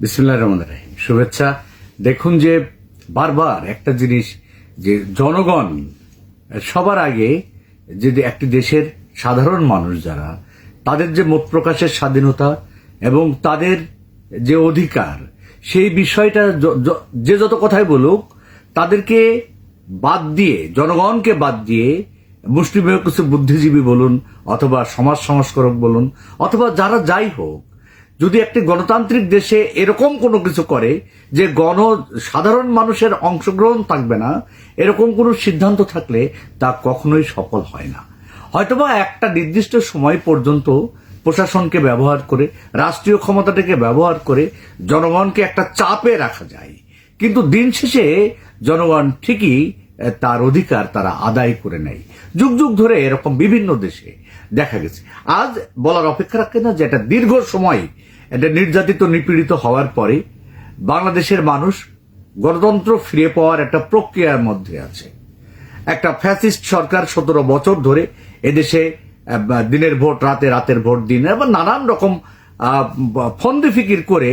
বিসমুল্লাহ রহমান রাহিম। শুভেচ্ছা। দেখুন যে বারবার একটা জিনিস যে জনগণ, সবার আগে যদি একটি দেশের সাধারণ মানুষ যারা, তাদের যে মত প্রকাশের স্বাধীনতা এবং তাদের যে অধিকার, সেই বিষয়টা য- য- যে যত কথাই বলুক, তাদেরকে বাদ দিয়ে, জনগণকে বাদ দিয়ে মুসলিমের কিছু বুদ্ধিজীবী বলুন অথবা সমাজ সংস্কারক বলুন, অথবা যারা যাই হোক যদি একটি গণতান্ত্রিক দেশে এরকম কোনো কিছু করে যে গণ সাধারণ মানুষের অংশগ্রহণ থাকবে না, এরকম কোনো সিদ্ধান্ত থাকলে তা কখনোই সফল হয় না। হয়তোবা একটা নির্দিষ্ট সময় পর্যন্ত প্রশাসনকে ব্যবহার করে, রাষ্ট্রীয় ক্ষমতাটাকে ব্যবহার করে জনগণকে একটা চাপে রাখা যায়। কিন্তু দিন শেষে জনগণ ঠিকই তার অধিকার তারা আদায় করে নেয়। যুগ যুগ ধরে এরকম বিভিন্ন দেশে দেখা গেছে। আজ বলার অপেক্ষা রাখে না যে এটা দীর্ঘ সময় এটা নির্যাতিত নিপীড়িত হওয়ার পরে বাংলাদেশের মানুষ গণতন্ত্র ফিরে পাওয়ার একটা প্রক্রিয়ার মধ্যে আছে। একটা ফ্যাসিস্ট সরকার সতেরো বছর ধরে এদেশে দিনের ভোট, রাতে রাতের ভোট দিন, এবং নানান রকম ফন্দি ফিকির করে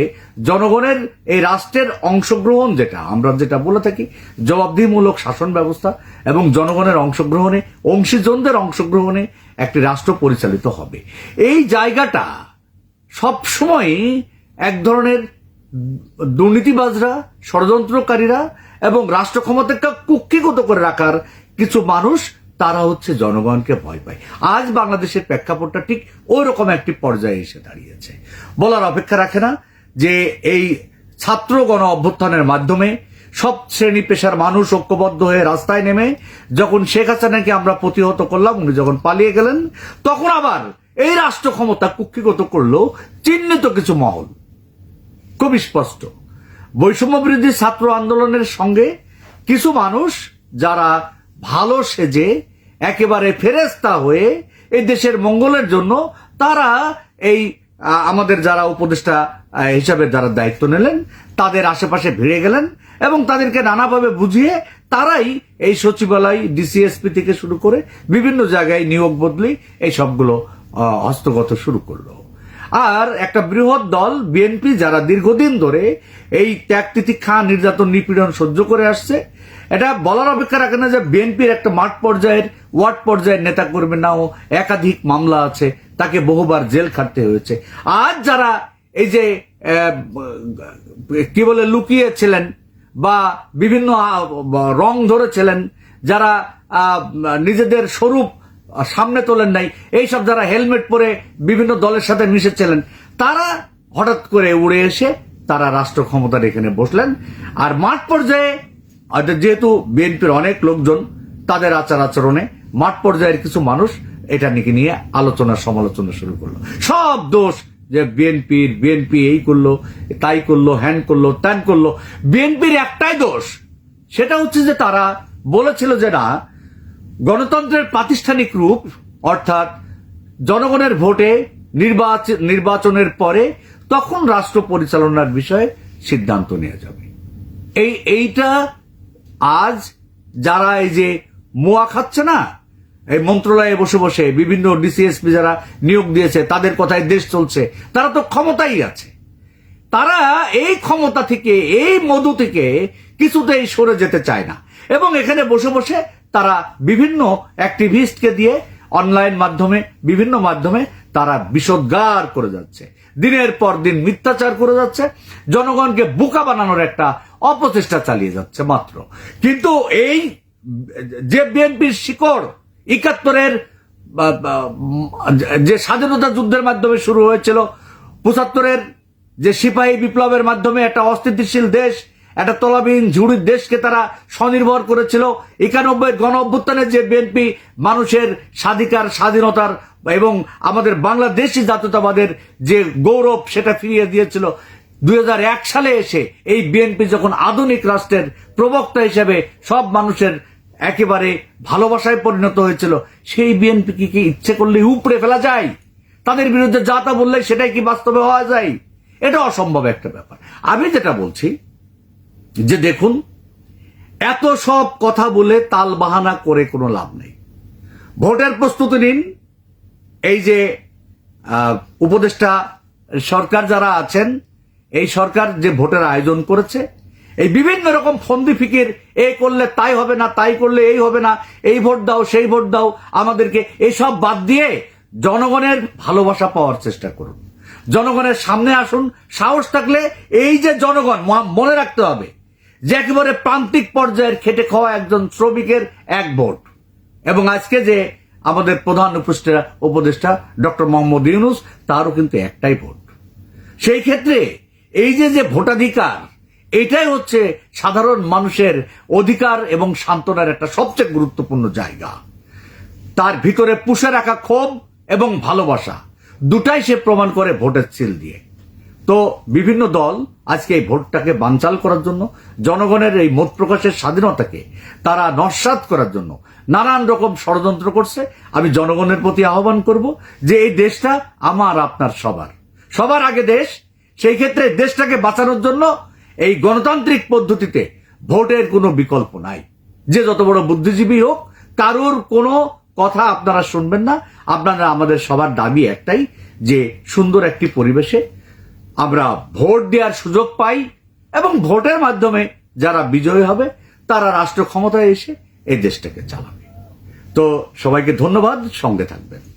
জনগণের এই রাষ্ট্রের অংশগ্রহণ যেটা, আমরা যেটা বলে থাকি, জবাবদিহিমূলক শাসন ব্যবস্থা এবং জনগণের অংশগ্রহণে, অংশীজনদের অংশগ্রহণে একটি রাষ্ট্র পরিচালিত হবে। এই জায়গাটা সবসময় এক ধরনের দুর্নীতিবাজরা, ষড়যন্ত্রকারীরা এবং রাষ্ট্র ক্ষমতাকে কুক্ষিগত করে রাখার কিছু মানুষ, তারা হচ্ছে জনগণকে ভয় পায়। আজ বাংলাদেশের প্রেক্ষাপটটা ঠিক ওই রকম একটি পর্যায়ে এসে দাঁড়িয়েছে। বলার অপেক্ষা রাখে না যে এই ছাত্র গণ অভ্যুত্থানের মাধ্যমে সব শ্রেণি পেশার মানুষ ঐক্যবদ্ধ হয়ে রাস্তায় নেমে যখন শেখ হাসিনাকে আমরা প্রতিহত করলাম, উনি যখন পালিয়ে গেলেন, তখন আবার এই রাষ্ট্র ক্ষমতা কুক্ষিগত করল চিহ্নিত কিছু মহল। খুবই স্পষ্ট। বৈষম্য বিরোধী ছাত্র আন্দোলনের সঙ্গে কিছু মানুষ যারা ভালো সেজে একেবারে ফেরেস্তা হয়ে এই দেশের মঙ্গলের জন্য তারা এই আমাদের যারা উপদেষ্টা হিসাবে যারা দায়িত্ব নিলেন, তাদের আশেপাশে ভিড়ে গেলেন এবং তাদেরকে নানাভাবে বুঝিয়ে তারাই এই সচিবালয় ডিসিএসপি থেকে শুরু করে বিভিন্ন জায়গায় নিয়োগ বদলি এই সবগুলো হস্তগত শুরু করল। আর একটা বৃহৎ দল, বিএনপি, যারা দীর্ঘদিন ধরে এই ত্যাগ তিতিক্ষা, নির্যাতন, নিপীড়ন সহ্য করে আসছে, এটা বলার অপেক্ষা রাখে না যে বিএনপির একটা মাঠ পর্যায়ের, ওয়ার্ড পর্যায়ের নেতা কর্মী নাও একাধিক মামলা আছে, তাকে বহুবার জেল খাটতে হয়েছে। আজ যারা এই যে কি বলে, লুকিয়েছিলেন বা বিভিন্ন রং ধরেছিলেন, যারা নিজেদের স্বরূপ সামনে তোলেন নাই। এইসব যারা হেলমেট পরে বিভিন্ন দলের সাথে মিশেছিলেন, তারা হঠাৎ করে উড়ে এসে তারা রাষ্ট্র ক্ষমতার এখানে বসলেন। আর মাঠ পর্যায়ে যেহেতু বিএনপির অনেক লোকজন তাদের আচার আচরণে, মাঠ পর্যায়ের কিছু মানুষ এটা নিয়ে নিয়ে আলোচনা সমালোচনা শুরু করল। সব দোষ যে বিএনপির, বিএনপি এই করল, তাই করল, হ্যান করল, ত্যান করল। বিএনপির একটাই দোষ, সেটা হচ্ছে যে তারা বলেছিল যে না গণতন্ত্রের প্রাতিষ্ঠানিক রূপ, অর্থাৎ জনগণের ভোটে নির্বাচন নির্বাচনের পরে তখন রাষ্ট্র পরিচালনার বিষয়ে সিদ্ধান্ত নেওয়া যাবে। এই, এইটা আজ যারা এই যে মোয়া খাচ্ছে না, এই মন্ত্রণালয়ে বসে বসে বিভিন্ন ডিসিএসপি যারা নিয়োগ দিয়েছে, তাদের কথায় দেশ চলছে, তারা তো ক্ষমতাই আছে। তারা এই ক্ষমতা থেকে, এই মধু থেকে কিছুতেই সরে যেতে চায় না। এবং এখানে বসে বসে তারা বিভিন্ন অ্যাক্টিভিস্টকে দিয়ে অনলাইন মাধ্যমে, বিভিন্ন মাধ্যমে তারা বিষোদ্গার করে যাচ্ছে। দিনের পর দিন মিথ্যাচার করে যাচ্ছে। জনগণকে বোকা বানানোর একটা অপচেষ্টা চালিয়ে যাচ্ছে মাত্র। কিন্তু এই যে বিএনপির শিকড়, একাত্তরের যে স্বাধীনতা যুদ্ধের মাধ্যমে শুরু হয়েছিল, পঁচাত্তরের যে সিপাহী বিপ্লবের মাধ্যমে একটা অস্থিতিশীল দেশ একটা তলাবিহীন ঝুড়ির দেশকে তারা স্বনির্ভর করেছিল। একানব্বই গণ অভ্যুত্থানের যে বিএনপি মানুষের স্বাধিকার, স্বাধীনতার এবং আমাদের বাংলাদেশি জাতীয়তাবাদের যে গৌরব, সেটা ফিরিয়ে দিয়েছিল। দুই হাজার এক সালে এসে এই বিএনপি যখন আধুনিক রাষ্ট্রের প্রবক্তা হিসেবে সব মানুষের একেবারে ভালোবাসায় পরিণত হয়েছিল, সেই বিএনপি কি ইচ্ছে করলে উপড়ে ফেলা যায়? তাদের বিরুদ্ধে যা তা বললে সেটাই কি বাস্তবে হওয়া যায়? এটা অসম্ভব একটা ব্যাপার। আমি যেটা বলছি যে দেখুন, এত সব কথা বলে তাল বাহানা করে কোনো লাভ নেই। ভোটের প্রস্তুতি নিন। এই যে উপদেষ্টা সরকার যারা আছেন, এই সরকার যে ভোটের আয়োজন করেছে, এই বিভিন্ন রকম ফন্দি ফিকির, এ করলে তাই হবে না, তাই করলে এই হবে না, এই ভোট দাও, সেই ভোট দাও, আমাদেরকে এসব বাদ দিয়ে জনগণের ভালোবাসা পাওয়ার চেষ্টা করুন। জনগণের সামনে আসুন, সাহস থাকলে এই যে জনগণ মনে রাখতে হবে। যে একেবারে প্রান্তিক পর্যায়ের খেটে খাওয়া একজন শ্রমিকের এক ভোট। এবং আজকে যে আমাদের প্রধান উপদেষ্টা উপদেষ্টা ডক্টর মোহাম্মদ ইউনুস, তারও কিন্তু একটাই ভোট। সেই ক্ষেত্রে এই যে যে ভোটাধিকার, এটাই হচ্ছে সাধারণ মানুষের অধিকার এবং সান্ত্বনার একটা সবচেয়ে গুরুত্বপূর্ণ জায়গা। তার ভিতরে পুষে রাখা ক্ষোভ এবং ভালোবাসা, দুটাই সে প্রমাণ করে ভোটের ছিল দিয়ে। তো বিভিন্ন দল আজকে এই ভোটটাকে বানচাল করার জন্য, জনগণের এই মত প্রকাশের স্বাধীনতাকে তারা নস্বাত করার জন্য নানান রকম ষড়যন্ত্র করছে। আমি জনগণের প্রতি আহ্বান করব যে এই দেশটা আমার, আপনার, সবার। সবার আগে দেশ, সেই ক্ষেত্রে দেশটাকে বাঁচানোর জন্য এই গণতান্ত্রিক পদ্ধতিতে ভোটের কোনো বিকল্প নাই। যে যত বড় বুদ্ধিজীবী হোক, কারোর কোনো কথা আপনারা শুনবেন না। আপনারা আমাদের সবার দাবি একটাই, যে সুন্দর একটি পরিবেশে আমরা ভোট দেওয়ার সুযোগ পাই এবং ভোটের মাধ্যমে যারা বিজয়ী হবে, তারা রাষ্ট্র ক্ষমতায় এসে এই দেশটাকে চালাবে। তো সবাইকে ধন্যবাদ, সঙ্গে থাকবেন।